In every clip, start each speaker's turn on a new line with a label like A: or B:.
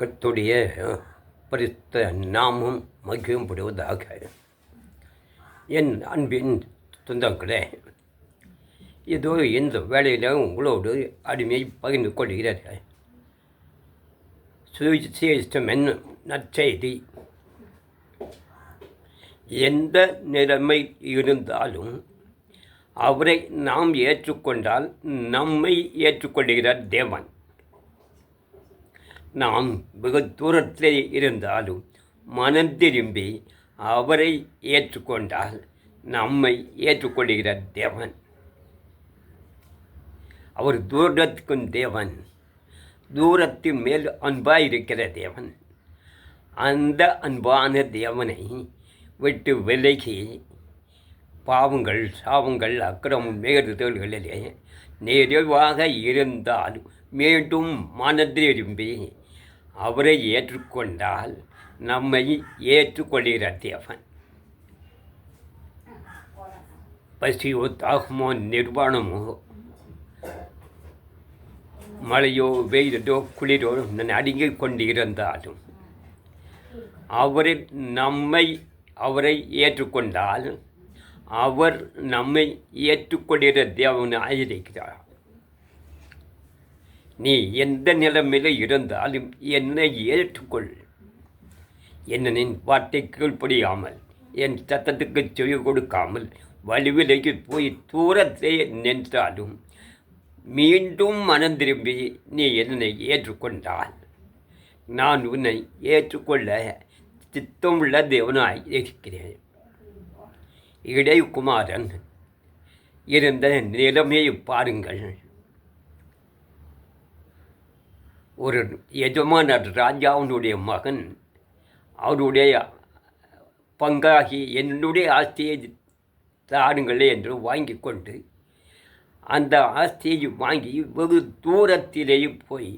A: கத்துடைய பரித்த நாமம் மகிழப்படுவதாக என் அன்பின் சொந்தங்களே ஏதோ இந்த வேலையில் உங்களோடு அடிமையை பகிர்ந்து கொள்கிறார்கள் சுவிசேஷம் என்ன நற்செய்தி. எந்த நிலைமை இருந்தாலும் அவரை நாம் ஏற்றுக்கொண்டால் நம்மை ஏற்றுக்கொள்கிறார் தேவன். நாம் வெகு தூரத்திலே இருந்தாலும் மனம் திரும்பி அவரை ஏற்றுக்கொண்டால் நம்மை ஏற்றுக்கொள்கிற தேவன். அவர் தூரத்துக்கும் தேவன். தூரத்தின் மேல் அன்பாக இருக்கிற தேவன். அந்த அன்பான தேவனை விட்டு விலகி பாவங்கள் சாவங்கள் அக்கிரமம் மேறுதல்களிலே நிறைவாக இருந்தால் மீண்டும் மனதிரும்பி அவரை ஏற்றுக்கொண்டால் நம்மை ஏற்றுக்கொள்கிற தேவன் பசியோ தாகமோ நிர்வாணமோ மழையோ வெயிலோ குளிரோ நடுங்கிக் கொண்டிருந்தாலும் அவரை நம்மை அவரை ஏற்றுக்கொண்டால் அவர் நம்மை ஏற்றுக்கொள்கிற தேவனாயிருக்கிறார் நீ எந்த நிலைமையில் இருந்தாலும் என்னை ஏற்றுக்கொள். என்னின் வார்த்தைக்குள் புரியாமல் என் சத்தத்துக்கு செவி கொடுக்காமல் வலுவிலைக்கு போய் தூரத்தை நின்றாலும் மீண்டும் மனம் திரும்பி நீ என்னை ஏற்றுக்கொண்டால். நான் உன்னை ஏற்றுக்கொள்ள சித்தமுள்ள தேவனாய் இருக்கிறேன். இடைக்குமாரன் இருந்த நிலைமையை பாருங்கள். ஒரு எஜமான ராஜாவினுடைய மகன் அவருடைய பங்காகி என்னுடைய ஆஸ்தியை தாருங்களே என்று வாங்கி கொண்டு அந்த ஆஸ்தியை வாங்கி வெகு தூரத்திலேயே போய்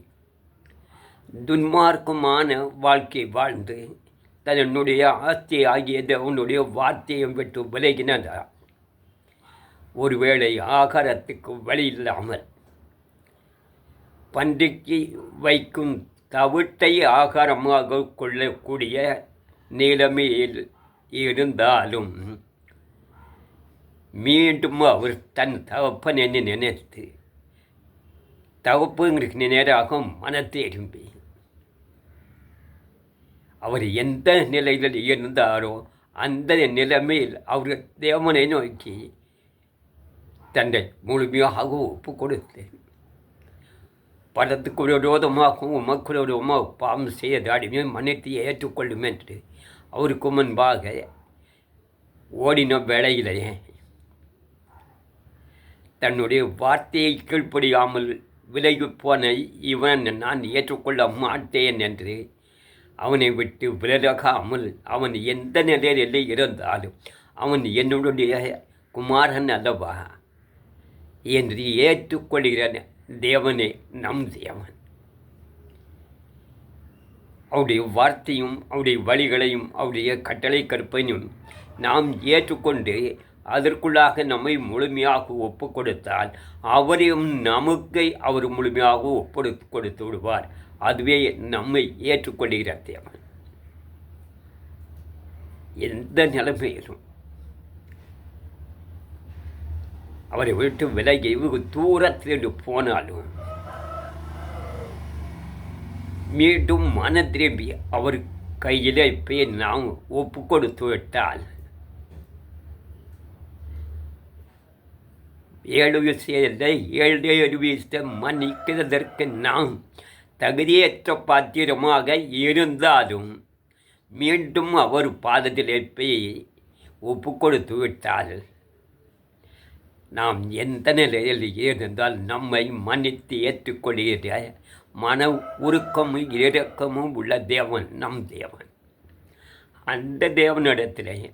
A: துன்மார்க்கமான வாழ்க்கை வாழ்ந்து தன்னுடைய ஆஸ்தி ஆகியது அவனுடைய வார்த்தையை விட்டு விலகினதா ஒருவேளை ஆகாரத்துக்கு வழி இல்லாமல் பன்றிக்கு வைக்கும் தவிட்டை ஆகாரமாக கொள்ளக்கூடிய நிலைமையில் இருந்தாலும் மீண்டும் அவர் தன் தகப்பன் என்று நினைத்து தகப்புங்களுக்கு நேராக மனத்தை எழும்பி அவர் எந்த நிலையில் இருந்தாரோ அந்த நிலைமையில் அவர் தேவனை நோக்கி தன்னை முழுமையாக ஒப்பு கொடுத்தேன். பலத்துக்கு விரோதமாகவும் உமக்கு விரோதமாக பாவம் செய்த அடிமை மன்னித்து ஏற்றுக்கொள்ளும் என்று அவருக்கு முன்பாக ஓடின வேளையிலே தன்னுடைய வார்த்தையை கீழ்ப்படியாமல் விலகி போன இவன் நான் ஏற்றுக்கொள்ள மாட்டேன் என்று அவனை விட்டு விலகாமல் அவன் எந்த நிலையில் இருந்தாலும் அவன் என்னுடைய குமாரன் அல்லவா என்று ஏற்றுக்கொள்கிற தேவனே நம் தேவன். அவருடைய வார்த்தையும் அவருடைய வழிகளையும் அவருடைய கட்டளை கற்பனையும் நாம் ஏற்றுக்கொண்டு அதற்குள்ளாக நம்மை முழுமையாக ஒப்பு கொடுத்தால் அவரையும் நமக்கை அவர் முழுமையாக ஒப்பு கொடுத்து விடுவார். அதுவே நம்மை ஏற்றுக்கொள்கிற தேவன். எந்த நிலைமையிலும் அவரை விட்டு விலகி இவங்க தூரத்திலிருந்து போனாலும் மீண்டும் மன திரும்பி அவர் கையில் போய் நாம் ஒப்பு கொடுத்து விட்டால் ஏழு விஷயத்தை ஏழு ஏழு மன்னிக்கிறதற்கு நாம் தகுதியற்ற பாத்திரமாக இருந்தாலும் மீண்டும் அவர் பாதத்திலே போய் ஒப்பு கொடுத்து விட்டார்கள் நாம் எந்த நிலையில் இருந்தால் நம்மை மன்னித்து ஏற்றுக்கொள்கிற. மன உருக்கமும் இரக்கமும் உள்ள தேவன் நம் தேவன். அந்த தேவனிடத்தில்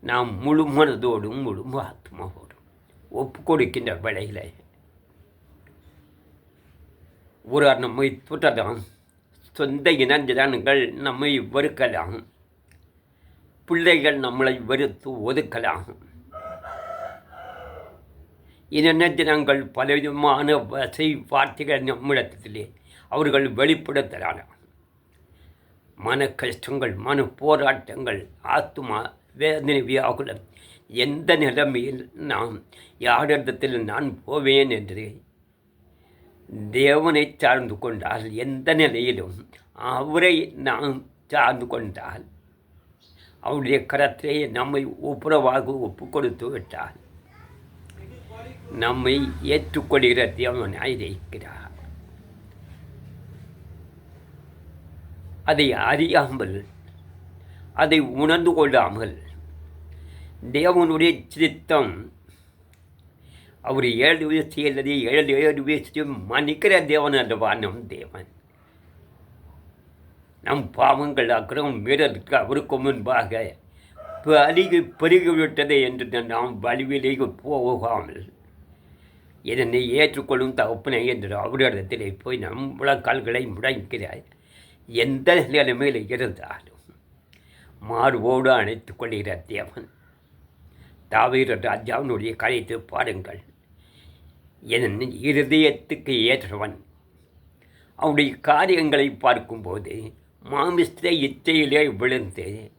A: நாம் முழு மனதோடும் முழு ஆத்மாவோடும் ஒப்பு கொடுக்கின்ற வேளையில் ஒரு நம்மை தொட்டதாம் சொந்த இனஞ்சனங்கள் நம்மை வெறுக்கலாம். பிள்ளைகள் நம்மளை வெறுத்து ஒதுக்கலாம். இன தினங்கள் பலவிதமான வசை வார்த்தைகள் நம்மிடத்திலே அவர்கள் வெளிப்படுத்தலாம் மன கஷ்டங்கள் மன போராட்டங்கள் ஆத்துமா வேதனை வியாகுலம் எந்த நிலைமையில் நாம் யாரிடத்தில் நான் போவேன் என்று தேவனை சார்ந்து கொண்டால் எந்த நிலையிலும் அவரை நாம் சார்ந்து கொண்டால் அவருடைய கரத்திலே நம்மை ஒப்புரவாக ஒப்பு கொடுத்து விட்டால் நம்மை ஏற்றுக்கொள்கிற தேவனாய் இருக்கிறார் அதை அறியாமல் அதை உணர்ந்து கொள்ளாமல் தேவனுடைய சித்தம் அவர் ஏழு வயசு அல்லது ஏழு ஏழு வயசு மன்னிக்கிற தேவன் அல்லவா? நம் தேவன். நம் பாவங்கள் அக்கிரம் மீறலுக்கு அவருக்கு முன்பாக பருகி பெருகிவிட்டது என்று நாம் வலிவிலேயே போகாமல் இதனை ஏற்றுக்கொள்ளும் தகப்பனை என்று அவரிடத்திலே போய் நம் முழக்கால்களை முடங்கிறார் எந்த நிலைமையில் இருந்தாலும் மார்போடு அணைத்து கொள்கிற தேவன். தாவீர ராஜாவினுடைய கலைத்து பாருங்கள். என் இருதயத்துக்கு ஏற்றவன். அவனுடைய காரியங்களை பார்க்கும்போது மாமிஸ்த இச்சையிலே விழுந்து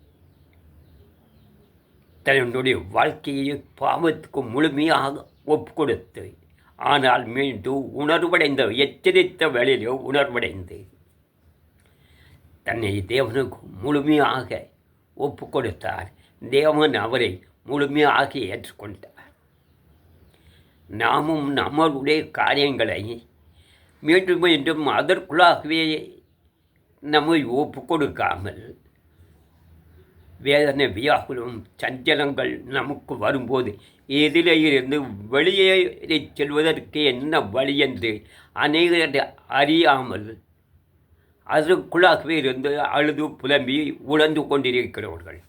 A: தன்னுடைய வாழ்க்கையை பாவத்துக்கு முழுமையாக ஒப்பு கொடுத்து ஆனால் மீண்டும் உணர்வடைந்த எச்சரித்த வேளையிலே உணர்வடைந்து தன்னை தேவனுக்கு முழுமையாக ஒப்பு கொடுத்தார் தேவன் அவரை முழுமையாக ஏற்றுக்கொண்டார். நாமும் நம்மளுடைய காரியங்களை மீண்டும் மீண்டும் அதற்குள்ளாகவே நம்மை ஒப்பு கொடுக்காமல் வேதனை வியாகுலம் சஞ்சலங்கள் நமக்கு வரும்போது எதிரிலிருந்து வெளியேறி செல்வதற்கு என்ன வழி என்று அநேகர் அறியாமல் அதற்குள்ளாகவே இருந்து அழுது புலம்பி உழந்து கொண்டிருக்கிறவர்கள்.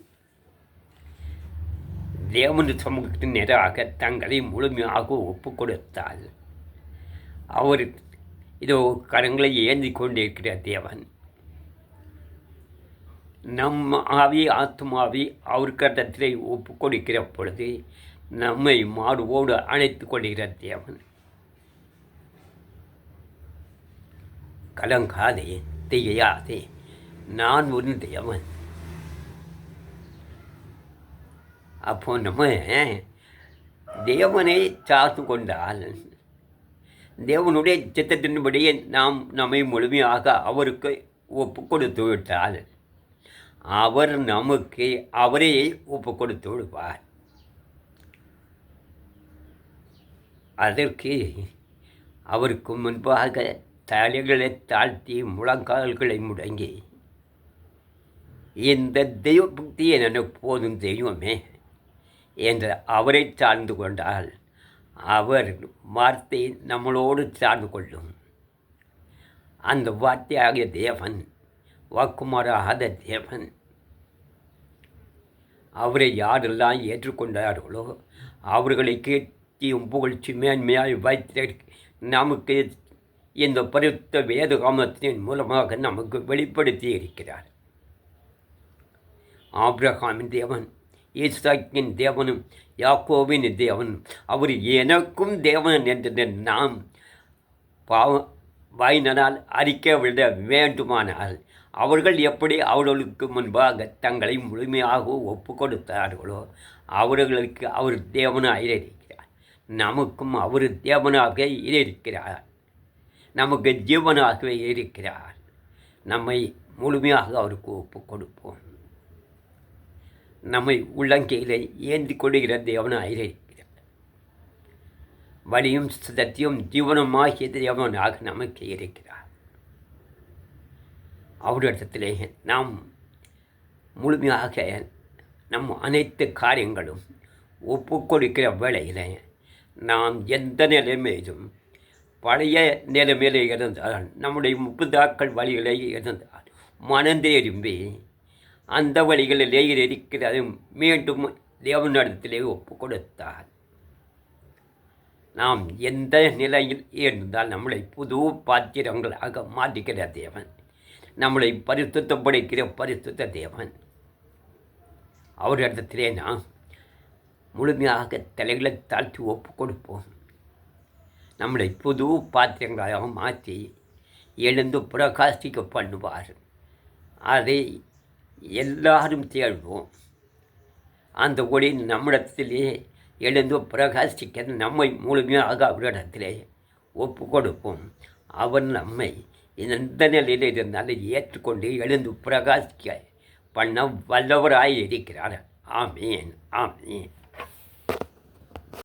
A: தேவன் சமூகத்தின் நேராக தங்களை முழுமையாக ஒப்பு கொடுத்தால் அவர் இதோ கரங்களை ஏந்தி கொண்டிருக்கிற தேவன். நம் ஆவி ஆத்மாவி அவர் கட்டத்திலே ஒப்பு கொடுக்கிற பொழுது நம்மை மாடுவோடு அணைத்து கொள்கிற தேவன். கலங்காதே தெய்யாதே நான் ஒரு தேவன். அப்போ நம்ம தேவனை சார்ந்து கொண்டால் தேவனுடைய சித்தத்தின்படியே நாம் நம்மை முழுமையாக அவருக்கு ஒப்பு கொடுத்து விட்டால் அவர் நமக்கு அவரே ஒப்பு கொடுத்து விடுவார். அதற்கு அவருக்கு முன்பாக தலைகளை தாழ்த்தி முழங்கால்களை முடங்கி இந்த தெய்வ புக்தி என்ன போதும் தெய்வமே என்று அவரை சார்ந்து கொண்டால் அவர் வார்த்தை நம்மளோடு சார்ந்து கொள்ளும். அந்த வார்த்தையாகிய தேவன் வாக்குமாறாத தேவன். அவரை யாரெல்லாம் ஏற்றுக்கொண்டார்களோ அவர்களை கேட்டியும் புகழ்ச்சி மேன்மையாய் வைத்த நமக்கு இந்த பருத்த வேதகாமத்தின் மூலமாக நமக்கு வெளிப்படுத்தி இருக்கிறார். ஆப்ரஹாமின் தேவன் ஈசாக்கின் தேவனும் யாக்கோவின் தேவனும் அவர் எனக்கும் தேவன் என்று நாம் பாவ வாயினால் அறிக்க விட வேண்டுமானால் அவர்கள் எப்படி அவர்களுக்கு முன்பாக தங்களை முழுமையாக ஒப்பு கொடுத்தார்களோ அவர்களுக்கு அவர் தேவனாக இருக்கிறார். நமக்கும் அவர் தேவனாக இருக்கிறார். நமக்கு ஜீவனாகவே இருக்கிறார். நம்மை முழுமையாக அவருக்கு ஒப்பு கொடுப்போம் நம்மை உள்ளங்கையில் ஏந்தி கொள்கிற தேவனாக இருக்கிறார். வழியும் சத்தியம் ஜீவனமாகிய தேவனாக நமக்கு இருக்கிறார். அவரிடத்திலே நாம் முழுமையாக நம் அனைத்து காரியங்களும் ஒப்பு கொடுக்கிற வேளையில் நாம் எந்த நிலைமையிலும் பழைய நிலைமையில் இருந்தால் நம்முடைய முப்புதாக்கள் வழிகளை இருந்தால் மனந்தேரும்பி அந்த வழிகளிலே இருக்கிறது மீண்டும் தேவனிடத்திலே ஒப்பு கொடுத்தார் நாம் எந்த நிலையில் இருந்தால் நம்மளை புது பாத்திரங்களாக மாற்றுகிற தேவன். நம்மளை பரிசுத்தப்படுகிற பரிசுத்த தேவன். அவரிடத்திலே நாம் முழுமையாக தலைகளை தாழ்த்தி ஒப்பு கொடுப்போம். நம்மளை புது பாத்திரங்களாக மாற்றி எழுந்து பிரகாசிக்க பண்ணுவார். அதை எல்லாரும் தேடுவோம். அந்த ஒளி நம்மிடத்திலே எழுந்து பிரகாசிக்க நம்மை முழுமையாக அவரிடத்திலே ஒப்பு கொடுப்போம். அவன் நம்மை இந்த நிலையில் இருந்தாலும் ஏற்றுக்கொண்டு எழுந்து பிரகாசிக்க பண்ண வல்லவராய் இருக்கிறார். ஆமீன் ஆமீன்.